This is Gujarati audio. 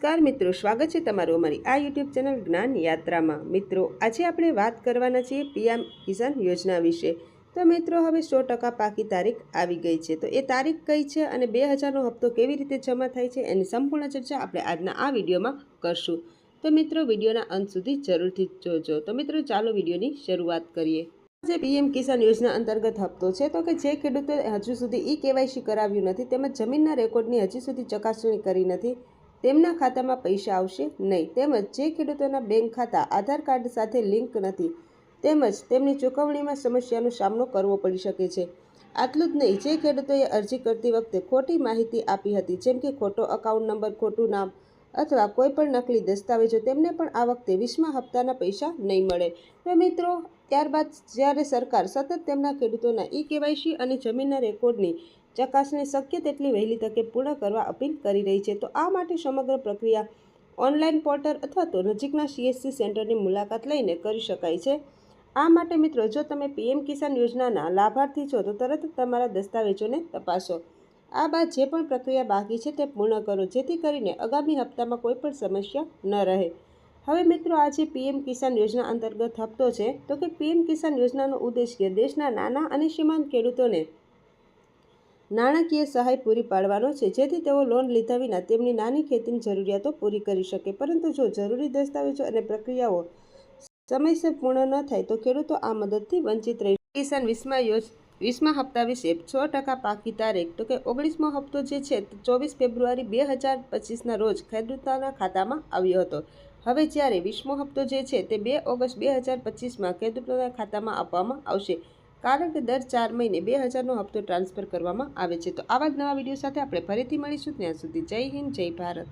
નમસ્કાર મિત્રો, સ્વાગત છે તમારું અમારી આ યુટ્યુબ ચેનલ જ્ઞાન યાત્રામાં. મિત્રો, આજે આપણે વાત કરવાના છીએ પીએમ કિસાન યોજના વિશે. તો મિત્રો, હવે સો ટકા પાકી તારીખ આવી ગઈ છે. તો એ તારીખ કઈ છે અને બે હજારનો હપ્તો કેવી રીતે જમા થાય છે એની સંપૂર્ણ ચર્ચા આપણે આજના આ વિડીયોમાં કરશું. તો મિત્રો, વિડીયોના અંત સુધી જરૂરથી જોજો. તો મિત્રો, ચાલો વિડીયોની શરૂઆત કરીએ. જે પીએમ કિસાન યોજના અંતર્ગત હપ્તો છે. તો કે જે ખેડૂતોએ હજુ સુધી ઈ કેવાયસી કરાવ્યું નથી, તેમજ જમીનના રેકોર્ડની હજી સુધી ચકાસણી કરી નથી. તેમના ખાતામાં પૈસા આવશે નહીં. તેમજ જે ખેડૂતોના બેંક ખાતા, આધાર કાર્ડ સાથે લિંક નથી, તેમજ તેમની ચૂકવણીમાં સમસ્યાનો સામનો કરવો પડી શકે છે. આટલું જ નહીં, જે ખેડૂતોએ અરજી કરતી વખતે ખોટી માહિતી આપી હતી, જેમ કે ખોટો અકાઉન્ટ નંબર ખોટું નામ અથવા કોઈ પણ નકલી દસ્તાવેજો તેમને પણ આ વખતે વીસમા હપ્તાના પૈસા નહીં મળે. તો મિત્રો, ત્યારબાદ જ્યારે સરકાર સતત તેમના ખેડૂતોના ઈ કેવાયસી અને જમીનના રેકોર્ડની ચકાસણી શક્ય તેટલી વહેલી તકે પૂર્ણ કરવા અપીલ કરી રહી છે, તો આ માટે સમગ્ર પ્રક્રિયા ઓનલાઈન પોર્ટલ અથવા તો નજીકના સીએસસી સેન્ટરની મુલાકાત લઈને કરી શકાય છે. આ માટે મિત્રો, જો તમે પીએમ કિસાન યોજનાના લાભાર્થી છો, તો તરત જ તમારા દસ્તાવેજોને તપાસો. આ બાદ જે પણ પ્રક્રિયા બાકી છે તે પૂર્ણ કરો, જેથી કરીને આગામી હપ્તામાં કોઈ પણ સમસ્યા ન રહે. હવે મિત્રો આજે પીએમ કિસાન યોજના અંતર્ગત હપ્તો છે, તો કે પીએમ કિસાન યોજનાનો ઉદ્દેશ્ય દેશના નાના અને સીમાંત ખેડૂતોને નાણાકીય સહાય પૂરી પાડવાનો છે, જેથી તેઓ લોન લીધા વિના તેમની નાની ખેતીની જરૂરિયાતો પૂરી કરી શકે. પરંતુ જો જરૂરી દસ્તાવેજો અને પ્રક્રિયાઓ સમયસર પૂર્ણ ન થાય, તો ખેડૂતો આ મદદથી વંચિત રહી કિસાન વિસ્મા યોજ વીસમા હપ્તા વિશે છ ટકા પાકી તારીખ, તો કે ઓગણીસમો હપ્તો જે છે તે ચોવીસ ફેબ્રુઆરી બે હજાર પચીસના રોજ ખેડૂતોના ખાતામાં આવ્યો હતો. હવે જ્યારે વીસમો હપ્તો જે છે તે બે ઓગસ્ટ બે હજાર પચીસમાં ખેડૂતોના ખાતામાં આપવામાં આવશે, કારણ કે દર ચાર મહિને બે હજારનો હપ્તો ટ્રાન્સફર કરવામાં આવે છે. તો આવા જ નવા વીડિયો સાથે આપણે ફરીથી મળીશું. ત્યાં સુધી જય હિન્દ, જય ભારત.